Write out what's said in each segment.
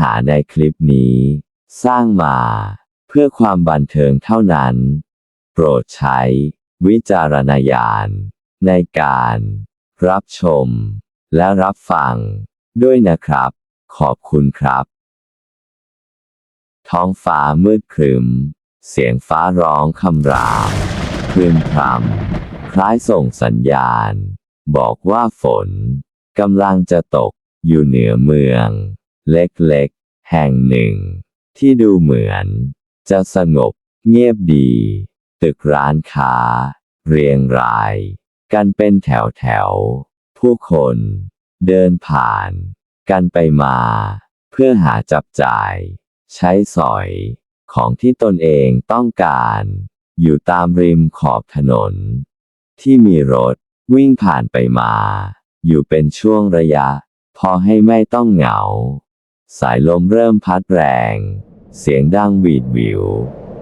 หาในคลิปนี้ สร้างมา เพื่อความบันเทิงเท่านั้น โปรดใช้ วิจารณญาณ ในการ รับชม และรับฟัง ด้วยนะครับ ขอบคุณครับ ท้องฟ้ามืดครึม เสียงฟ้าร้องคำรามคลื่นพรำคล้ายส่งสัญญาณ บอกว่าฝนกำลังจะตกอยู่เหนือเมือง เล็กๆ แห่งหนึ่ง ที่ดูเหมือน จะสงบเงียบดี ตึกร้านค้า เรียงราย กันเป็นแถวแถวๆผู้คนเดินผ่าน กันไปมา เพื่อหาจับจ่าย ใช้สอยของที่ตนเองต้องการ อยู่ตามริมขอบถนน ที่มีรถวิ่งผ่านไปมา อยู่เป็นช่วงระยะ พอให้ไม่ต้องเหงา สายลมเริ่มพัดแรง เสียงดังหวีดหวิว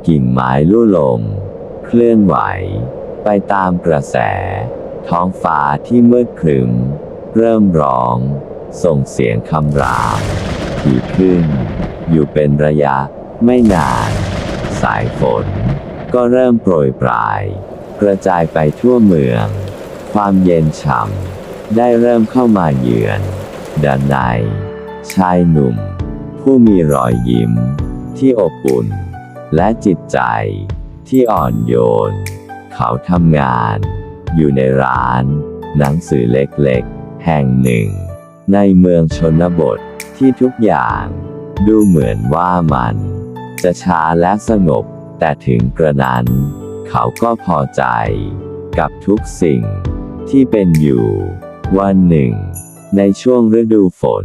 กิ่งไม้ลู่ลม เคลื่อนไหว ไปตามกระแส ท้องฟ้าที่มืดครึม เริ่มร้อง ส่งเสียงคำรามถี่ขึ้น อยู่เป็นระยะ ไม่นาน สายฝน ก็เริ่มโปรยปลาย กระจายไปทั่วเมือง ความเย็นฉ่ำได้เริ่มเข้ามาเยือนด้านใน ชายหนุ่ม ผู้มีรอยยิ้ม ที่อบอุ่น และจิตใจ ที่อ่อนโยน เขาทำงาน อยู่ในร้าน หนังสือเล็กๆ แห่งหนึ่ง ในเมืองชนบทที่ทุกอย่าง ดูเหมือนว่ามัน จะช้าและสงบ แต่ถึงกระนั้น เขาก็พอใจ กับทุกสิ่งที่เป็นอยู่ วันหนึ่ง ในช่วงฤดูฝน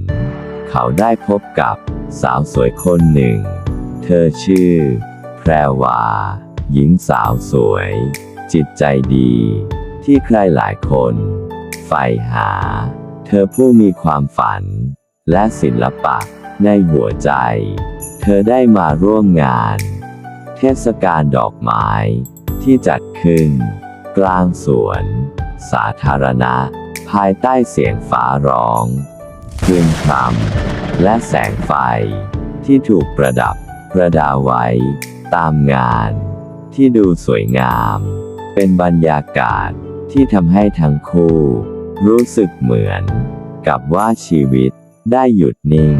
เขาได้พบกับสาวสวยคนหนึ่ง เธอชื่อ แพรวา หญิงสาวสวย จิตใจดี ที่ใครหลายคนใฝ่หา เธอผู้มีความฝัน และศิลปะในหัวใจ เธอได้มาร่วมงาน เทศกาลดอกไม้ ที่จัดขึ้น กลางสวน สาธารณะ ภายใต้เสียงฟ้าร้อง คลื่นครำและแสงไฟ ที่ถูกประดับ ประดาไว้ ตามงาน ที่ดูสวยงาม เป็นบรรยากาศที่ทำให้ทั้งคู่ รู้สึกเหมือน กับว่าชีวิตได้หยุดนิ่ง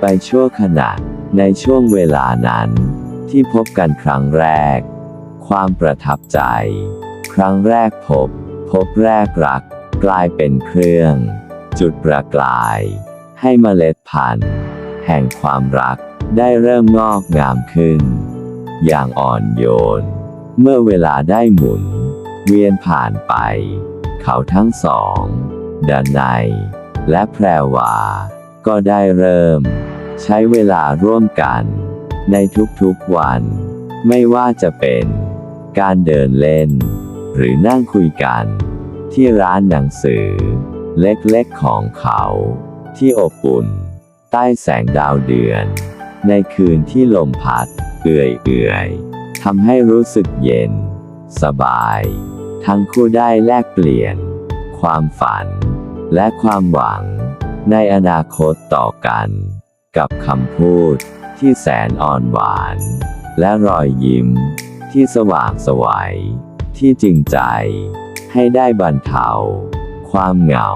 ไปชั่วขณะในช่วงเวลานั้น ที่พบกันครั้งแรก ความประทับใจ ครั้งแรกพบ พบแรกรัก กลายเป็นเครื่อง จุดประกาย ให้เมล็ดพันธุ์ แห่งความรักได้เริ่มงอกงามขึ้น อย่างอ่อนโยน เมื่อเวลาได้หมุน เวียนผ่านไป เขาทั้งสองดานในและแพรวา ก็ได้เริ่ม ใช้เวลาร่วมกัน ในทุกๆวัน ไม่ว่าจะเป็น การเดินเล่น หรือนั่งคุยกัน ที่ร้านหนังสือ เล็กๆของเขาที่อบอุ่น ใต้แสงดาวเดือน ในคืนที่ลมพัด เอื่อยๆทำให้รู้สึกเย็น สบาย ทั้งคู่ได้แลกเปลี่ยน ความฝัน และความหวัง ในอนาคตต่อกัน กับคำพูดที่แสนอ่อนหวาน และรอยยิ้ม ที่สว่างสวัยที่จริงใจ ให้ได้บรรเทา ความเหงา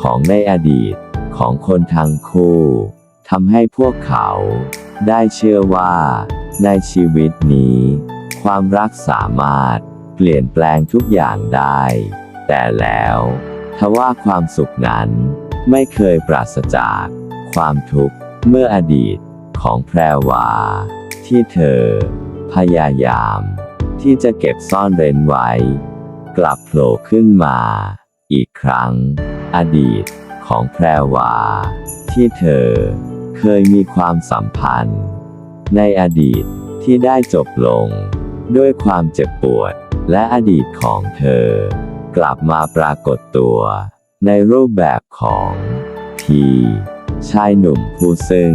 ของในอดีต ของคนทั้งคู่ทำให้พวกเขา ได้เชื่อว่า ในชีวิตนี้ ความรักสามารถ เปลี่ยนแปลงทุกอย่างได้ แต่แล้วทว่าความสุขนั้น ไม่เคยปราศจาก ความทุกข์เมื่ออดีตของแพรวา ที่เธอ พยายาม ที่จะเก็บซ่อนเร้นไว้ กลับโผล่ขึ้นมา อีกครั้ง อดีตของแพรวา ที่เธอเคยมีความสัมพันธ์ ในอดีตที่ได้จบลง ด้วยความเจ็บปวดและอดีตของเธอ กลับมาปรากฏตัว ในรูปแบบของทีชายหนุ่มผู้ซึ่ง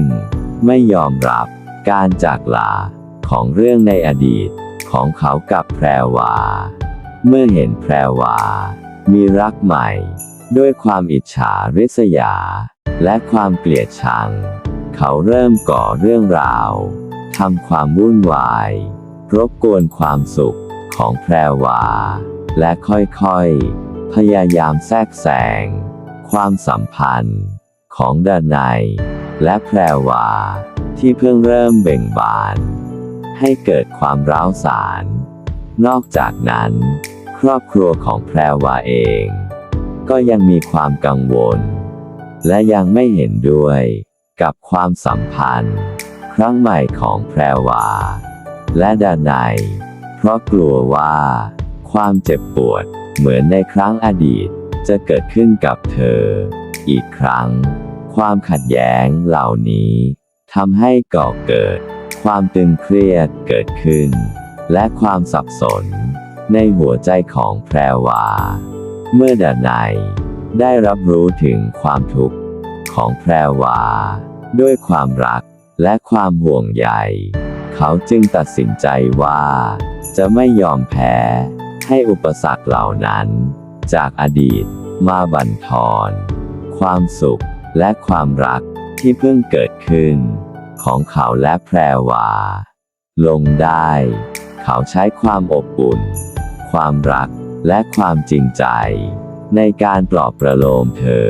ไม่ยอมรับการจากลาของเรื่องในอดีตของเขากับแพรวา เมื่อเห็นแพรวา มีรักใหม่ ด้วยความอิจฉาริษยา และความเกลียดชัง เขาเริ่มก่อเรื่องราวทำความวุ่นวาย รบกวนความสุขของแพรวา และค่อยๆ พยายามแทรกแซงความสัมพันธ์ของดานายและแพรวา ที่เพิ่งเริ่มเบ่งบาน ให้เกิดความร้าวสาร นอกจากนั้น ครอบครัวของแพรวาเอง ก็ยังมีความกังวล และยังไม่เห็นด้วยกับความสัมพันธ์ ครั้งใหม่ของแพรวา และดานายเพราะกลัวว่า ความเจ็บปวดเหมือนในครั้งอดีตจะเกิดขึ้นกับเธอ อีกครั้ง ความขัดแย้งเหล่านี้ทำให้ก่อเกิด ความตึงเครียดเกิดขึ้น และความสับสน ในหัวใจของแพรวา เมื่อดานายได้รับรู้ถึงความทุกข์ของแพรวา ด้วยความรักและความห่วงใยเขาจึงตัดสินใจว่า จะไม่ยอมแพ้ให้อุปสรรคเหล่านั้น จากอดีตมาบั่นทอน ความสุขและความรักที่เพิ่งเกิดขึ้น ของเขาและแพรวา ลงได้ เขาใช้ความอบอุ่น ความรัก และความจริงใจ ในการปลอบประโลมเธอ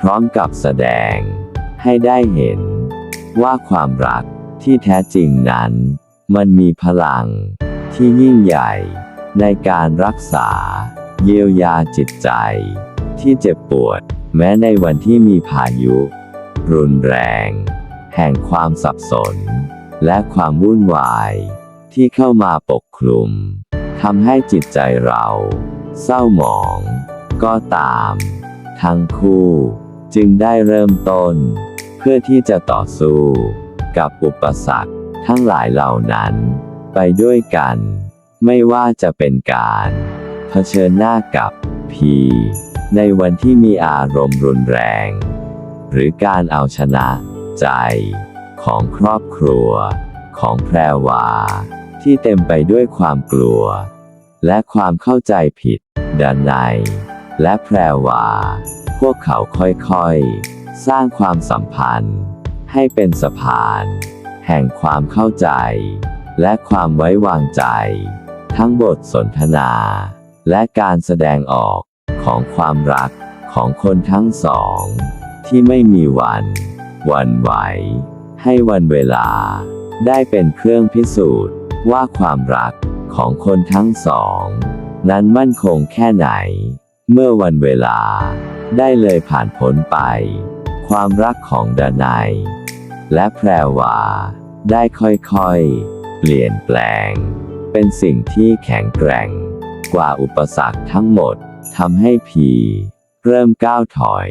พร้อมกับแสดง ให้ได้เห็น ว่าความรักที่แท้จริงนั้น มันมีพลัง ที่ยิ่งใหญ่ ในการรักษา เยียวยาจิตใจ ที่เจ็บปวด แม้ในวันที่มีพายุ รุนแรง แห่งความสับสน และความวุ่นวาย ที่เข้ามาปกคลุมทำให้จิตใจเรา เศร้าหมอง ก็ตาม ทั้งคู่ จึงได้เริ่มต้น เพื่อที่จะต่อสู้ กับอุปสรรคทั้งหลายเหล่านั้น ไปด้วยกัน ไม่ว่าจะเป็นการเผชิญหน้ากับพีในวันที่มีอารมณ์รุนแรง หรือการเอาชนะ ใจ ของครอบครัว ของแพรวา ที่เต็มไปด้วยความกลัว และความเข้าใจผิดด้านในและแพรวา พวกเขาค่อยๆ สร้างความสัมพันธ์ ให้เป็นสะพาน แห่งความเข้าใจ และความไว้วางใจ ทั้งบทสนทนา และการแสดงออกของความรักของคนทั้งสอง ที่ไม่มีวันวันไหว ให้วันเวลา ได้เป็นเครื่องพิสูจน์ ว่าความรักของคนทั้งสอง นั้นมั่นคงแค่ไหน เมื่อวันเวลา ได้เลยผ่านพ้นไป ความรักของดานายและแพรวาได้ค่อยๆ เปลี่ยนแปลง เป็นสิ่งที่แข็งแกร่ง กว่าอุปสรรคทั้งหมดทำให้พีเริ่มก้าวถอย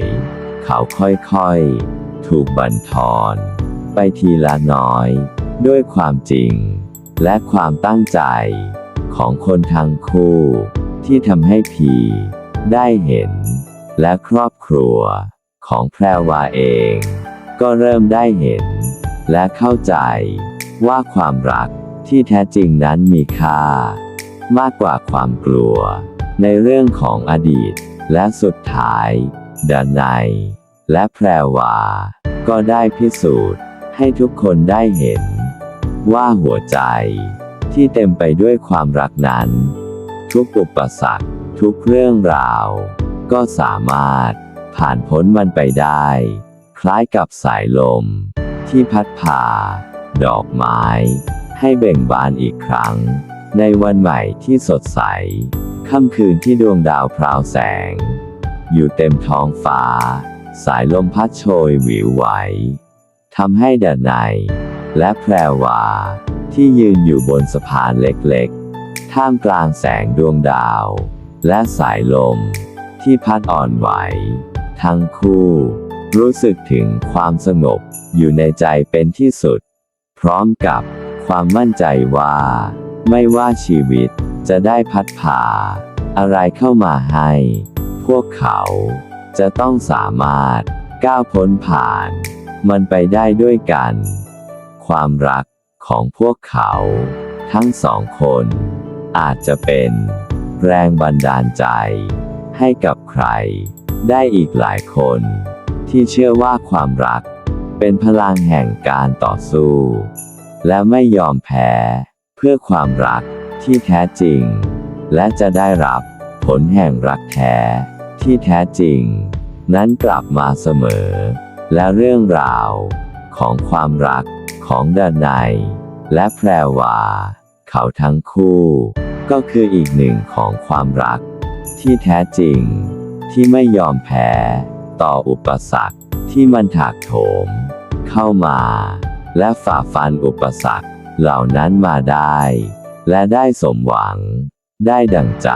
เขาค่อยๆ ถูกบันทอน ไปทีละน้อย ด้วยความจริง และความตั้งใจ ของคนทั้งคู่ ที่ทำให้พีได้เห็น และครอบครัว ของแพรวาเอง ก็เริ่มได้เห็น และเข้าใจว่าความรักที่แท้จริงนั้นมีค่า มากกว่าความกลัว ในเรื่องของอดีต และสุดท้ายดานในยและแพรวา ก็ได้พิสูจน์ให้ทุกคนได้เห็น ว่าหัวใจที่เต็มไปด้วยความรักนั้น ทุกอุปสรรคทุกเรื่องราว ก็สามารถผ่านพ้นมันไปได้ คล้ายกับสายลม ที่พัดพาดอกไม้ ให้เบ่งบานอีกครั้ง ในวันใหม่ที่สดใส ค่ำคืนที่ดวงดาวพราวแสง อยู่เต็มท้องฟ้า สายลมพัดโชยหวิวไหวทำให้ดานาย และแพรวา ที่ยืนอยู่บนสะพานเล็กๆ ท่ามกลางแสงดวงดาว และสายลม ที่พัดอ่อนไหว ทั้งคู่ รู้สึกถึงความสงบอยู่ในใจเป็นที่สุด พร้อมกับความมั่นใจว่า ไม่ว่าชีวิตจะได้พัดพาอะไรเข้ามาให้ พวกเขาจะต้องสามารถก้าวพ้นผ่าน มันไปได้ด้วยกัน ความรักของพวกเขา ทั้งสองคน อาจจะเป็นแรงบันดาลใจ ให้กับใคร ได้อีกหลายคน ที่เชื่อว่าความรัก เป็นพลังแห่งการต่อสู้ และไม่ยอมแพ้ เพื่อความรักที่แท้จริง และจะได้รับผลแห่งรักแท้ ที่แท้จริง นั้นกลับมาเสมอ และเรื่องราว ของความรักของดานายและแพรวา เขาทั้งคู่ ก็คืออีกหนึ่งของความรัก ที่แท้จริง ที่ไม่ยอมแพ้ ต่ออุปสรรคที่มันถากโถม เข้ามา และฝ่าฟันอุปสรรคเหล่านั้นมาได้ และได้สมหวัง ได้ดังใจ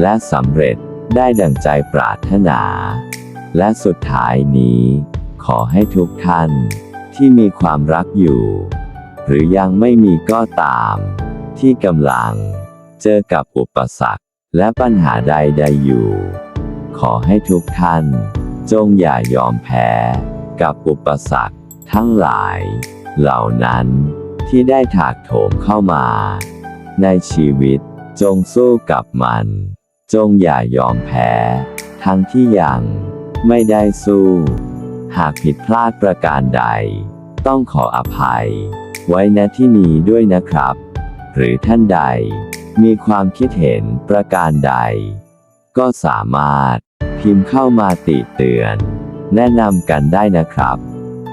และสำเร็จได้ดังใจปรารถนา และสุดท้ายนี้ ขอให้ทุกท่านที่มีความรักอยู่ หรือยังไม่มีก็ตาม ที่กำลัง เจอกับอุปสรรคและปัญหาใดๆอยู่ ขอให้ทุกท่าน จงอย่ายอมแพ้ กับอุปสรรคทั้งหลาย เหล่านั้นที่ได้ถากโถมเข้ามา ในชีวิตจงสู้กับมัน จงอย่ายอมแพ้ ทั้งที่ยัง ไม่ได้สู้ หากผิดพลาดประการใด ต้องขออภัย ไว้ณที่นี้ด้วยนะครับ หรือท่านใด มีความคิดเห็นประการใด ก็สามารถพิมพ์เข้ามาติเตือน แนะนำกันได้นะครับ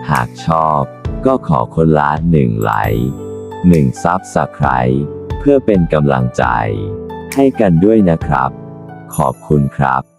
หากชอบก็ขอคนละหนึ่งไลค์หนึ่งซับสไคร b ์เพื่อเป็นกำลังใจ ให้กันด้วยนะครับ ขอบคุณครับ